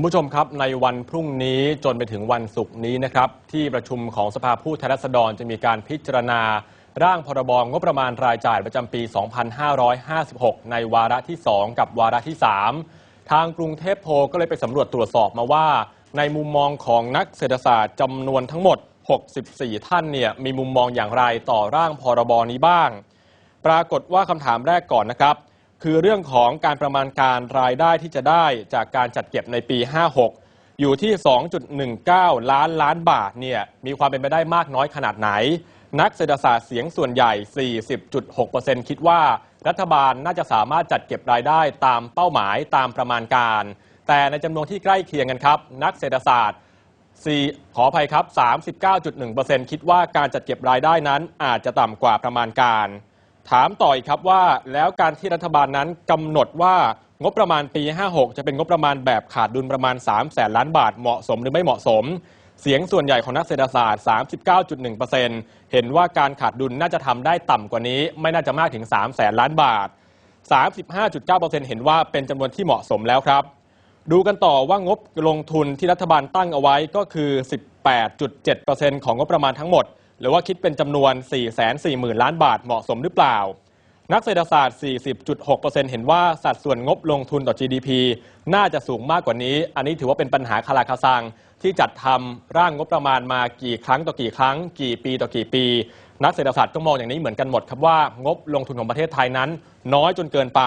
คุณผู้ชมครับในวันพรุ่งนี้จนไปถึงวันศุกร์นี้นะครับที่ประชุมของสภาผู้แทนราษฎรจะมีการพิจารณา ร่างพรบงบประมาณรายจ่ายประจำปี 2556 ในวาระที่ 2 กับวาระที่ 3 ทางกรุงเทพโพก็เลยไปสำรวจตรวจสอบมาว่า ในมุมมองของนักเศรษฐศาสตร์จำนวนทั้งหมด 64 ท่านเนี่ยมีมุมมองอย่างไรต่อร่างพรบนี้บ้าง ปรากฏว่าคำถามแรกก่อนนะครับ คือเรื่องของการประมาณการรายได้ที่จะได้จากการจัดเก็บในปี 56 อยู่ที่ 2.19 ล้านล้านบาทเนี่ยมีความเป็นไปได้มากน้อยขนาดไหน นักเศรษฐศาสตร์เสียงส่วนใหญ่ 40.6%คิดว่ารัฐบาลน่าจะสามารถจัดเก็บรายได้ตามเป้าหมายตามประมาณการ แต่ในจำนวนที่ใกล้เคียงกันครับ นักเศรษฐศาสตร์4ขออภัยครับ 39.1%คิดว่าการจัดเก็บรายได้นั้นอาจจะต่ำกว่าประมาณการ ถามต่ออีกครับว่าแล้วการที่รัฐบาลนั้นกำหนดว่างบประมาณปี 56 จะเป็นงบประมาณแบบขาดดุลประมาณ 3 แสนล้านบาทเหมาะสมหรือไม่เหมาะสม เสียงส่วนใหญ่ของนักเศรษฐศาสตร์ 39.1%เห็นว่าการขาดดุลน่าจะทำได้ต่ำกว่านี้ ไม่น่าจะมากถึง 3 แสนล้านบาท 35.9%เห็นว่าเป็นจำนวนที่เหมาะสมแล้วครับ ดูกันต่อว่างบลงทุนที่รัฐบาลตั้งเอาไว้ก็คือ 18.7%ของงบประมาณทั้งหมด หรือว่าคิดเป็นจำนวน 440,000 ล้านบาทเหมาะสมหรือเปล่า นักเศรษฐศาสตร์ 40.6%เห็นว่าสัดส่วนงบลงทุนต่อ GDP น่าจะสูงมากกว่านี้ อันนี้ถือว่าเป็นปัญหาคาราคาซัง ที่จัดทำร่างงบประมาณมากี่ครั้งต่อกี่ครั้ง กี่ปีต่อกี่ปี นักเศรษฐศาสตร์ก็มองอย่างนี้เหมือนกันหมดครับว่างบลงทุนของประเทศไทยนั้น น้อยจนเกินไป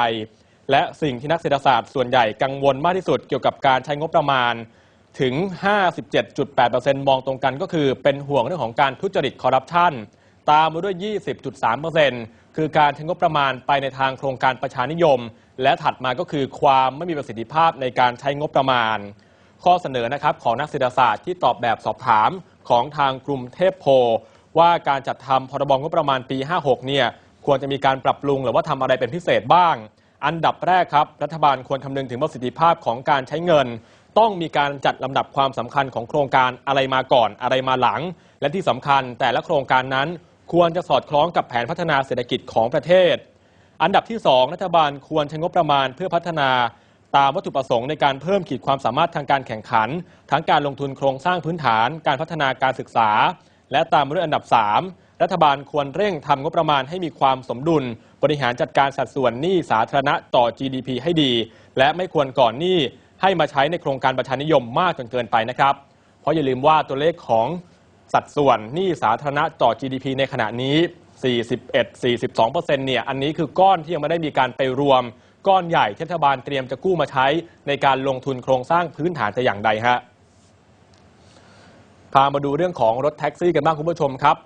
และสิ่งที่นักเศรษฐศาสตร์ส่วนใหญ่กังวลมากที่สุดเกี่ยวกับการใช้งบประมาณ ถึง 57.8%มองตรงกันก็คือเป็นห่วงเรื่องของการทุจริตคอร์รัปชันตามมาด้วย 20.3%คือการใช้งบประมาณไปในทางโครงการประชานิยม และถัดมาก็คือความไม่มีประสิทธิภาพในการใช้งบประมาณ ข้อเสนอนะครับของนักเศรษฐศาสตร์ที่ตอบแบบสอบถามของทางกลุ่มเทพโพลว่าการจัดทำพรบงบประมาณปี 56 เนี่ยควรจะมีการปรับปรุงหรือว่าทำอะไรเป็นพิเศษบ้าง อันดับแรกครับ รัฐบาลควรคำนึงถึงประสิทธิภาพของการใช้เงิน ต้องมีการจัดลำดับความสำคัญของโครงการอะไรมาก่อนอะไรมาหลัง และที่สำคัญแต่ละโครงการนั้น ควรจะสอดคล้องกับแผนพัฒนาเศรษฐกิจของประเทศ อันดับที่ 2 รัฐบาลควรใช้งบประมาณเพื่อพัฒนา ตามวัตถุประสงค์ในการเพิ่มขีดความสามารถทางการแข่งขัน ทั้งการลงทุนโครงสร้างพื้นฐาน การพัฒนาการศึกษา และตามมาด้วยอันดับ 3 รัฐบาลควรเร่งทำงบประมาณให้มีความสมดุล บริหารจัดการสัดส่วนหนี้สาธารณะต่อ GDP ให้ดี และไม่ควรก่อนหนี้ ให้มาใช้ในโครงการประชานิยมมากจนเกินไปนะครับ เพราะอย่าลืมว่าตัวเลขของสัดส่วนหนี้สาธารณะต่อ GDP ในขณะนี้ 41-42%เนี่ยอันนี้คือก้อนที่ยังไม่ได้มีการไปรวม ก้อนใหญ่ที่รัฐบาลเตรียมจะกู้มาใช้ในการลงทุนโครงสร้างพื้นฐานแต่อย่างใดฮะพามาดูเรื่องของรถแท็กซี่กันบ้างคุณผู้ชมครับ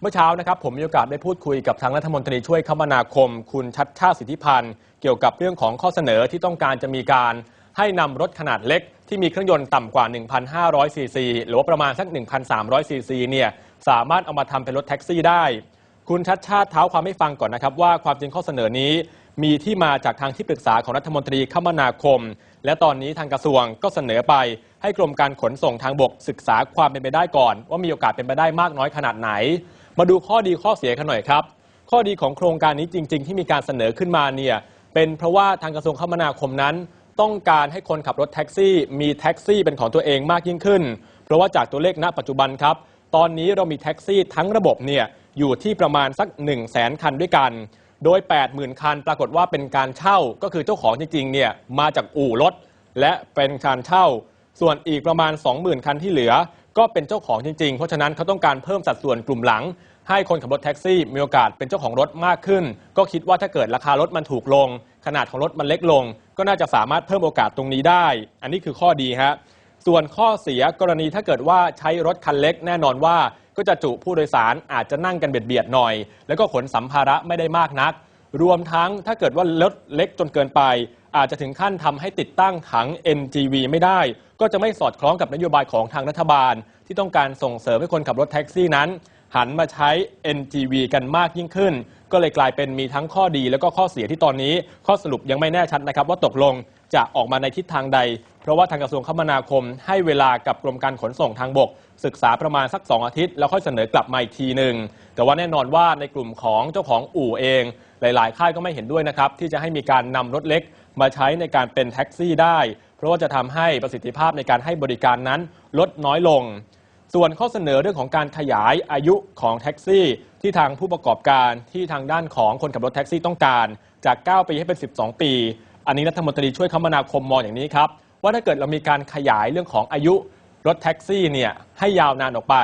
เมื่อเช้านะครับผมมีโอกาสได้พูดคุยกับทางรัฐมนตรีช่วยคมนาคม คุณชัดชาติสิทธิพันธ์เกี่ยวกับเรื่องของข้อเสนอที่ต้องการจะมีการ ให้นำรถขนาดเล็กที่มีเครื่องยนต์ต่ำกว่า 1,500 ซีซี หรือว่าประมาณสัก 1,300 ซีซีเนี่ยสามารถเอามาทำเป็นรถแท็กซี่ได้ คุณชัดชาติเท้าความให้ฟังก่อนนะครับ ว่าความจริงข้อเสนอนี้ มีที่มาจากทางที่ปรึกษาของรัฐมนตรีคมนาคม และตอนนี้ทางกระทรวงก็เสนอไป ให้กรมการขนส่งทางบกศึกษาความเป็นไปได้ก่อน ว่ามีโอกาสเป็นไปได้มากน้อยขนาดไหน มาดูข้อดีข้อเสียกันหน่อยครับ ข้อดีของโครงการนี้จริง ๆ ที่มีการเสนอขึ้นมาเนี่ยเป็นเพราะว่าทางกระทรวงคมนาคมนั้น ต้องการให้คนขับรถแท็กซี่ มีแท็กซี่เป็นของตัวเองมากยิ่งขึ้น เพราะว่าจากตัวเลขณปัจจุบันครับ ตอนนี้เรามีแท็กซี่ทั้งระบบเนี่ยอยู่ที่ประมาณสัก 1 0 0 0 0แสนคันด้วยกัน โดย 80,000 คันปรากฏว่าเป็นการเช่าก็คือเจ้าของจริงๆเนี่ยมาจากอู่รถและเป็นการเช่า ส่วนอีกประมาณ 20,000 คันที่เหลือ ก็เป็นเจ้าของจริงๆ เพราะฉะนั้นเขาต้องการเพิ่มสัดส่วนกลุ่มหลัง ให้คนขับรถแท็กซี่มีโอกาสเป็นเจ้าของรถมากขึ้น ก็คิดว่าถ้าเกิดราคารถมันถูกลง ขนาดของรถมันเล็กลง ก็น่าจะสามารถเพิ่มโอกาสตรงนี้ได้ อันนี้คือข้อดีฮะส่วนข้อเสียกรณีถ้าเกิดว่าใช้รถคันเล็กแน่นอนว่าก็จะจุผู้โดยสารอาจจะนั่งกันเบียดๆหน่อย แล้วก็ขนสัมภาระไม่ได้มากนัก รวมทั้งถ้าเกิดว่ารถเล็กจนเกินไป อาจจะถึงขั้นทำให้ติดตั้งถัง NGV ไม่ได้ ก็จะไม่สอดคล้องกับนโยบายของทางรัฐบาล ที่ต้องการส่งเสริมให้คนขับรถแท็กซี่นั้น หันมาใช้ NGV กันมากยิ่งขึ้น ก็เลยกลายเป็นมีทั้งข้อดีแล้วก็ข้อเสียที่ตอนนี้ ข้อสรุปยังไม่แน่ชัดนะครับ ว่าตกลงจะออกมาในทิศทางใด เพราะว่าทางกระทรวงคมนาคม ให้เวลากับกรมการขนส่งทางบก ศึกษาประมาณสัก 2 อาทิตย์ แล้วค่อยเสนอกลับมาอีกทีหนึ่งแต่ว่าแน่นอนว่าในกลุ่มของเจ้าของอู่เอง หลาย ๆ ค่ายก็ไม่เห็นด้วยนะครับที่จะให้มีการนำรถเล็กมาใช้ในการเป็นแท็กซี่ได้ เพเพราะว่าจะทำให้ประสิทธิภาพในการให้บริการนั้นลดน้อยลง ส่วนข้อเสนอเรื่องของการขยายอายุของแท็กซี่ ที่ทางผู้ประกอบการที่ทางด้านของคนขับรถแท็กซี่ต้องการ จาก 9 ปีให้เป็น 12 ปี อันนี้รัฐมนตรีช่วยคมนาคมมองอย่างนี้ครับ ว่าถ้าเกิดเรามีการขยายเรื่องของอายุรถแท็กซี่เนี่ยให้ยาวนานออกไป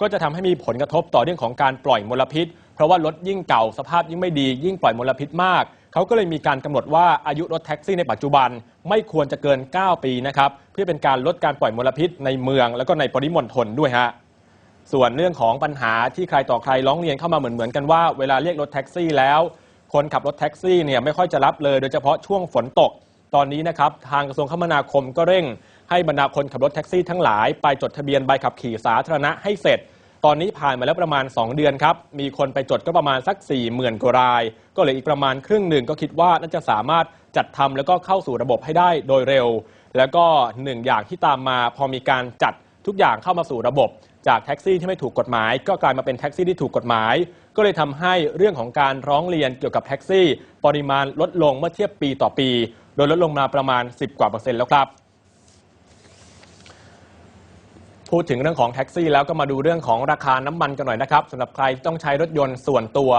ก็จะทำให้มีผลกระทบต่อเรื่องของการปล่อยมลพิษ เพราะว่ารถยิ่งเก่าสภาพยิ่งไม่ดี ยิ่งปล่อยมลพิษมากเขาก็เลยมีการกำหนดว่าอายุรถแท็กซี่ในปัจจุบันไม่ควรจะเกิน 9 ปีนะครับเพื่อเป็นการลดการปล่อยมลพิษในเมือง แล้วก็ในปริมณฑลด้วยฮะ ส่วนเรื่องของปัญหาที่ใครต่อใครร้องเรียนเข้ามาเหมือนๆกันว่าเวลาเรียกรถแท็กซี่แล้ว คนขับรถแท็กซี่เนี่ยไม่ค่อยจะรับเลย โดยเฉพาะช่วงฝนตก ตอนนี้นะครับทางกระทรวงคมนาคมก็เร่ง ให้บรรดาคนขับรถแท็กซี่ทั้งหลายไปจดทะเบียนใบขับขี่สาธารณะให้เสร็จ ตอนนี้ผ่านมาแล้วประมาณ 2 เดือนครับมีคนไปจดก็ประมาณสัก 4 0,000กว่าราย ก็เหลืออีกประมาณครึ่งหนึ่งก็คิดว่าน่าจะสามารถจัดทำแล้วก็เข้าสู่ระบบให้ได้โดยเร็ว แล้วก็หนึ่งอย่างที่ตามมาพอมีการจัด ทุกอย่างเข้ามาสู่ระบบ จากแท็กซี่ที่ไม่ถูกกฎหมาย ก็กลายมาเป็นแท็กซี่ที่ถูกกฎหมาย ก็เลยทำให้เรื่องของการร้องเรียนเกี่ยวกับแท็กซี่ ปริมาณลดลงเมื่อเทียบปีต่อปี โดยลดลงมาประมาณ 10 กว่าเปอร์เซ็นต์แล้วครับพูดถึงเรื่องของแท็กซี่แล้วก็มาดูเรื่องของราคาน้ำมันกันหน่อยนะครับสำหรับใครที่ต้องใช้รถยนต์ส่วนตัว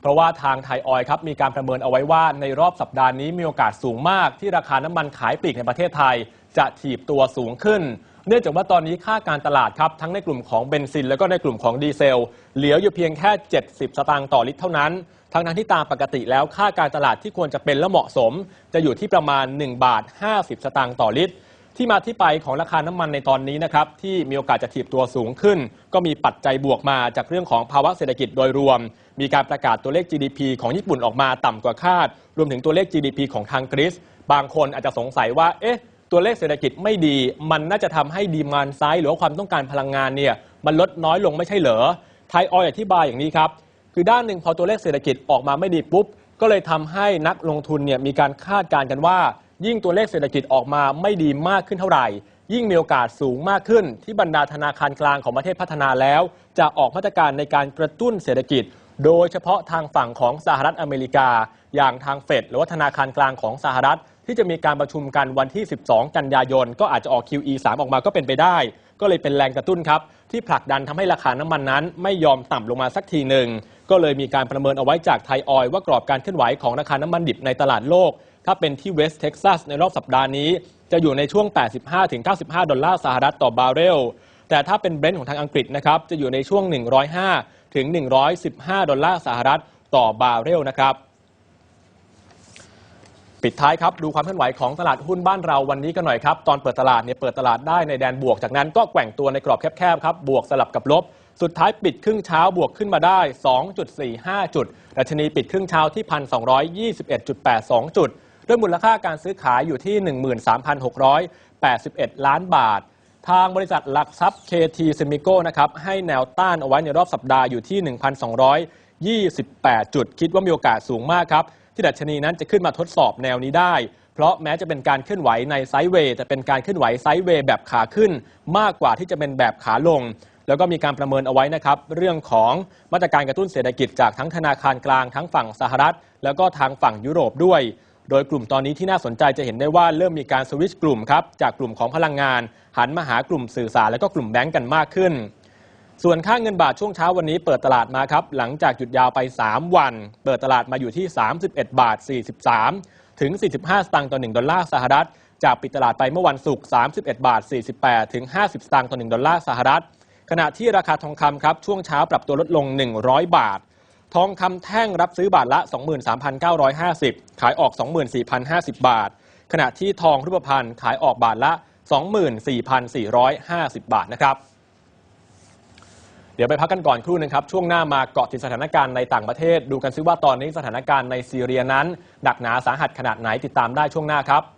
เพราะว่าทางไทยออยล์ครับมีการประเมินเอาไว้ว่าในรอบสัปดาห์นี้มีโอกาสสูงมาก ที่ราคาน้ำมันขายปลีกในประเทศไทย จะถีบตัวสูงขึ้น เนื่องจากว่าตอนนี้ค่าการตลาดครับทั้งในกลุ่มของเบนซิน แล้วก็ในกลุ่มของดีเซล เหลืออยู่เพียงแค่ 70 สตางค์ต่อลิตรเท่านั้น ทั้งนั้นที่ตามปกติแล้วค่าการตลาดที่ควรจะเป็นและเหมาะสม จะอยู่ที่ประมาณ 1 บาท 50 สตางค์ต่อลิตรที่มาที่ไปของราคาน้ำมันในตอนนี้นะครับที่มีโอกาสจะถีบตัวสูงขึ้น ก็มีปัจจัยบวกมาจากเรื่องของภาวะเศรษฐกิจโดยรวม มีการประกาศตัวเลข GDP ของญี่ปุ่นออกมาต่ำกว่าคาด รวมถึงตัวเลข GDP ของทางกรีซบางคนอาจจะสงสัยว่าเอ๊ะ ตัวเลขเศรษฐกิจไม่ดี มันน่าจะทำให้ดีมานไซด์หรือว่าความต้องการพลังงานเนี่ยมันลดน้อยลงไม่ใช่เหรอไทยออยอธิบายอย่างนี้ครับ คือด้านหนึ่งพอตัวเลขเศรษฐกิจออกมาไม่ดีปุ๊บ ก็เลยทำให้นักลงทุนเนี่ยมีการคาดการณ์กันว่า ยิ่งตัวเลขเศรษฐกิจออกมาไม่ดีมากขึ้นเท่าไหร่ ยิ่งมีโอกาสสูงมากขึ้น ที่บรรดาธนาคารกลางของประเทศพัฒนาแล้ว จะออกมาตรการในการกระตุ้นเศรษฐกิจ โดยเฉพาะทางฝั่งของสหรัฐอเมริกา อย่างทางเฟดหรือว่าธนาคารกลางของสหรัฐ ที่จะมีการประชุมกันวันที่ 12 กันยายน ก็อาจจะออก QE 3 ออกมาก็เป็นไปได้ ก็เลยเป็นแรงกระตุ้นครับ ที่ผลักดันทำให้ราคาน้ำมันนั้น ไม่ยอมต่ำลงมาสักทีหนึ่ง ก็เลยมีการประเมินเอาไว้จากไทยออยว่ากรอบการเคลื่อนไหวของราคาน้ำมันดิบในตลาดโลก ถ้าเป็นที่เวสต์เท็กซัสในรอบสัปดาห์นี้ จะอยู่ในช่วง 85-95 ดอลลาร์สหรัฐต่อบาร์เรลแต่ถ้าเป็นเบรนท์ของทางอังกฤษนะครับจะอยู่ในช่วง 105 ถึง 115 ดอลลาร์สหรัฐต่อบาร์เรลนะครับ ปิดท้ายครับ ดูความเคลื่อนไหวของตลาดหุ้นบ้านเราวันนี้กันหน่อยครับ ตอนเปิดตลาดเนี่ยเปิดตลาดได้ในแดนบวกจากนั้นก็แกว่งตัวในกรอบแคบๆครับ บวกสลับกับลบ สุดท้ายปิดครึ่งเช้าบวกขึ้นมาได้ 2.45 จุดดัชนีปิดครึ่งเช้าที่ 1,221.82 จุด ด้วยมูลค่าการซื้อขายอยู่ที่ 13,681 ล้านบาท ทางบริษัทหลักทรัพย์ KT Semico นะครับให้แนวต้านเอาไว้ในรอบสัปดาห์อยู่ที่ 1,228 จุด คิดว่ามีโอกาสสูงมากครับ ที่ดัชนีนั้นจะขึ้นมาทดสอบแนวนี้ได้ เพราะแม้จะเป็นการเคลื่อนไหวในไซด์เวย์แต่เป็นการเคลื่อนไหวไซด์เวย์แบบขาขึ้น มากกว่าที่จะเป็นแบบขาลง แล้วก็มีการประเมินเอาไว้นะครับเรื่องของมาตรการกระตุ้นเศรษฐกิจจากทั้งธนาคารกลางทั้งฝั่งสหรัฐ แล้วก็ทางฝั่งยุโรปด้วยโดยกลุ่มตอนนี้ที่น่าสนใจจะเห็นได้ว่าเริ่มมีการสวิตช์กลุ่มครับจากกลุ่มของพลังงาน หันมาหากลุ่มสื่อสารและก็กลุ่มแบงก์กันมากขึ้น ส่วนค่าเงินบาทช่วงเช้าวันนี้เปิดตลาดมาครับ หลังจากหยุดยาวไป 3 วัน เปิดตลาดมาอยู่ที่ 31 บาท 43 ถึง 45 สตางค์ต่อ 1 ดอลลาร์สหรัฐ จากปิดตลาดไปเมื่อวันศุกร์ 31 บาท 48 ถึง 50 สตางค์ต่อ 1 ดอลลาร์สหรัฐ ขณะที่ราคาทองคำครับ ช่วงเช้าปรับตัวลดลง 100 บาท ทองคำแท่งรับซื้อบาทละ 23,950 ขายออก 24,050 บาท ขณะที่ทองรูปพรรณขายออกบาทละ 24,450 บาทนะครับ เดี๋ยวไปพักกันก่อนครู่หนึงครับ ช่วงหน้ามาเกาะติดสถานการณ์ในต่างประเทศ ดูกันซิว่าตอนนี้สถานการณ์ในซีเรียนั้น หนักหนาสาหัสขนาดไหนติดตามได้ช่วงหน้าครับ